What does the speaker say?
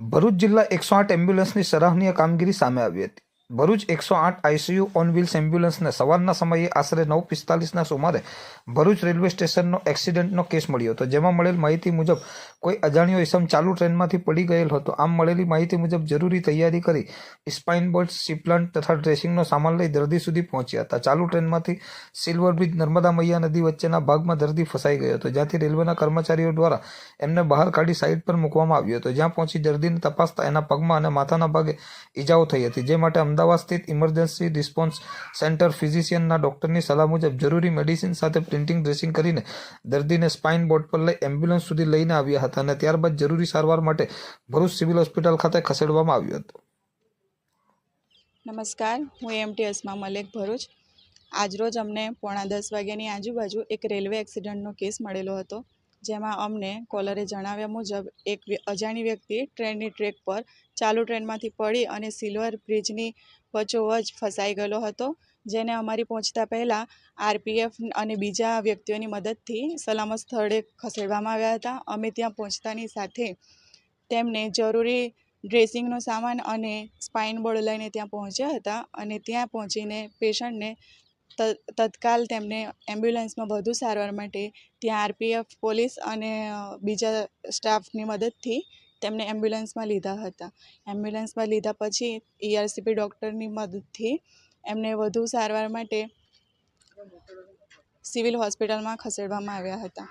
ભરૂચ જિલ્લા એકસો આઠ એમ્બ્યુલન્સની સરાહનીય કામગીરી સામે આવી હતી. ભરૂચ એકસો આઠ આઈસીયુ ઓન વ્હીલ્સ એમ્બ્યુલન્સને સવારના સમયે આશરે નવ પિસ્તાલીસના સુમારે ભરૂચ રેલવે સ્ટેશનનો એક્સિડન્ટનો કેસ મળ્યો હતો, જેમાં મળેલ માહિતી મુજબ કોઈ અજાણ્યો ઇસમ ચાલુ ટ્રેનમાંથી પડી ગયેલ હતો. આમ મળેલી માહિતી મુજબ જરૂરી તૈયારી કરી સ્પાઇન બોર્ડ સીપ્લાન્ટ તથા ડ્રેસિંગનો સામાન લઈ દર્દી સુધી પહોંચ્યા હતા. ચાલુ ટ્રેનમાંથી સિલ્વર બ્રિજ, નર્મદા મૈયા નદી વચ્ચેના ભાગમાં દર્દી ફસાઈ ગયો હતો, જ્યાંથી રેલવેના કર્મચારીઓ દ્વારા એમને બહાર કાઢી સાઇડ પર મૂકવામાં આવ્યો હતો, જ્યાં પહોંચી દર્દીને તપાસતા એના પગમાં અને માથાના ભાગે ઈજાઓ થઈ હતી, જે માટે અમદાવાદ સ્થિત ઇમરજન્સી રિસ્પોન્સ સેન્ટર ફિઝિશિયનના ડોક્ટરની સલાહ મુજબ જરૂરી મેડિસિન સાથે પ્રિન્ટિંગ ડ્રેસિંગ કરીને દર્દીને સ્પાઇન બોર્ડ પર લઈ એમ્બ્યુલન્સ સુધી લઈને આવ્યા હતા. અને ત્યારબાદ જરૂરી સારવાર માટે ભરૂચ સિવિલ હોસ્પિટલ ખાતે ખસેડવામાં આવ્યો હતો. નમસ્કાર, હું એમટી અસમા મલેક ભરૂચ. આજરોજ અમને પોણા દસ વાગ્યાની આજુબાજુ એક રેલવે એક્સિડન્ટનો કેસ મળેલો હતો, જેમાં અમને કોલરે જણાવ્યા મુજબ એક અજાણી વ્યક્તિ ટ્રેનની ટ્રેક પર ચાલુ ટ્રેનમાંથી પડી અને સિલ્વર બ્રિજની વચ્ચોવચ ફસાઈ ગયેલો હતો. જેને અમારી પહોંચતા પહેલાં આરપીએફ અને બીજા વ્યક્તિઓની મદદથી સલામત સ્થળે ખસેડવામાં આવ્યા હતા. અમે ત્યાં પહોંચતાની સાથે તેમને જરૂરી ડ્રેસિંગનો સામાન અને સ્પાઇન બોર્ડ લઈને ત્યાં પહોંચ્યા હતા અને ત્યાં પહોંચીને પેશન્ટને તત્કાલ તેમને એમ્બ્યુલન્સમાં વધુ સારવાર માટે ત્યાં આરપીએફ પોલીસ અને બીજા સ્ટાફની મદદથી તેમને એમ્બ્યુલન્સમાં લીધા હતા. એમ્બ્યુલન્સમાં લીધા પછી ઈઆરસીપી ડૉક્ટરની મદદથી એમને વધુ સારવાર માટે સિવિલ હોસ્પિટલમાં ખસેડવામાં આવ્યા હતા.